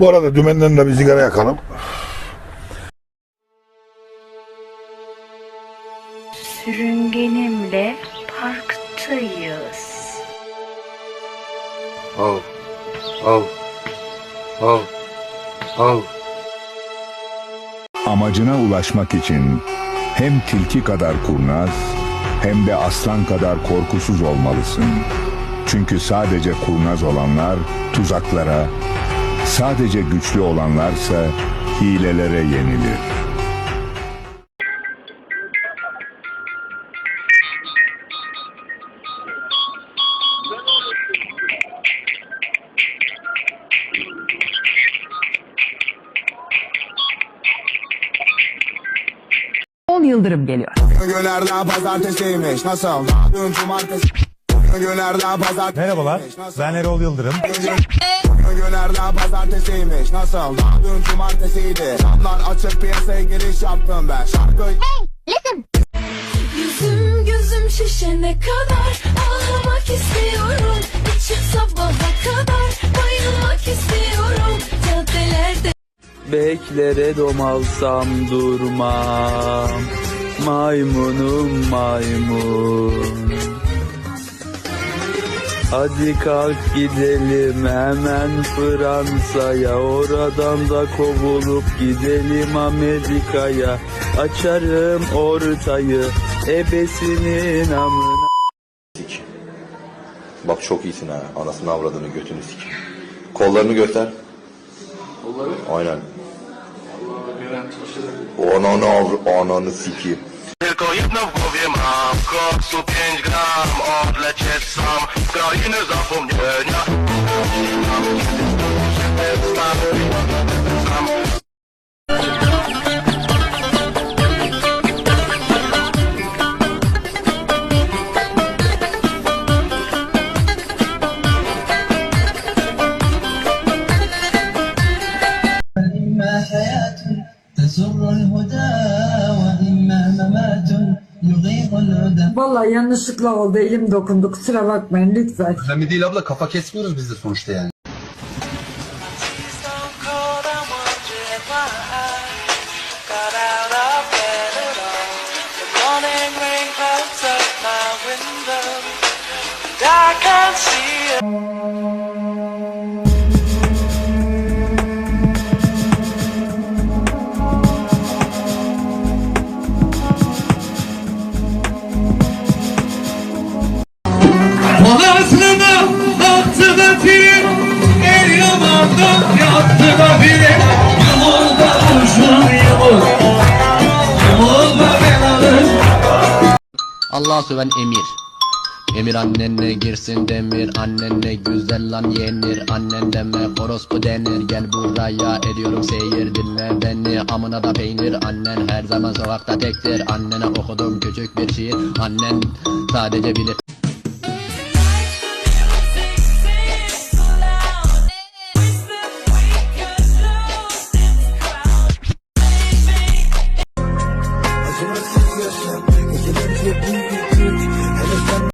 Bu arada dümenden de bir sigara yakalım. Sürüngenimle parktayız. Av. Av. Av. Av. Amacına ulaşmak için hem tilki kadar kurnaz hem de aslan kadar korkusuz olmalısın. Çünkü sadece kurnaz olanlar tuzaklara, sadece güçlü olanlarsa hilelere yenilir. Yıldırım geliyor. Günlerden pazartesiymiş nasıl? Dün cumartesi Merhabalar, ben Erol Yıldırım. Günlerden pazartesiymiş. Nasıl? Dün cumartesiydi. Camlar açık piyasaya giriş yaptım ben. Şarkı Yüzüm gözüm şişene kadar? Ağlamak istiyorum. İçim sabaha kadar. Bayılmak istiyorum. Caddelerde Beklere domalsam durmam. Maymunum maymun Hadi kalk gidelim hemen Fransa'ya Oradan da kovulup gidelim Amerika'ya Açarım ortayı ebesinin amına Bak çok iyisin ha. Anasını avradını götünü sik. Kollarını göster. Kolları? Aynen. Ananı avr... Ananı sikeyim. Tylko jedno w głowie mam, koksu 5 gram, odlecieć sam z krainy zapomnienia. Sam إما حياة تسر الهدى Vallahi yanlışlıkla oldu. Elim dokundu. Kusura bakmayın lütfen. Önemli değil abla kafa kesmiyoruz biz de sonuçta yani. Anasını film, el yamandan yattı da bile. Yumurda kuşun yumur, yumurda belalı. Allah söven emir. Emir annenle girsin demir Annenle güzel lan yenir. Annen deme orospu denir. Gel buraya ediyorum seyir Dinle beni. Amına da peynir Annen her zaman sokakta tektir. Annene okudum küçük bir şiir. Annen sadece bilir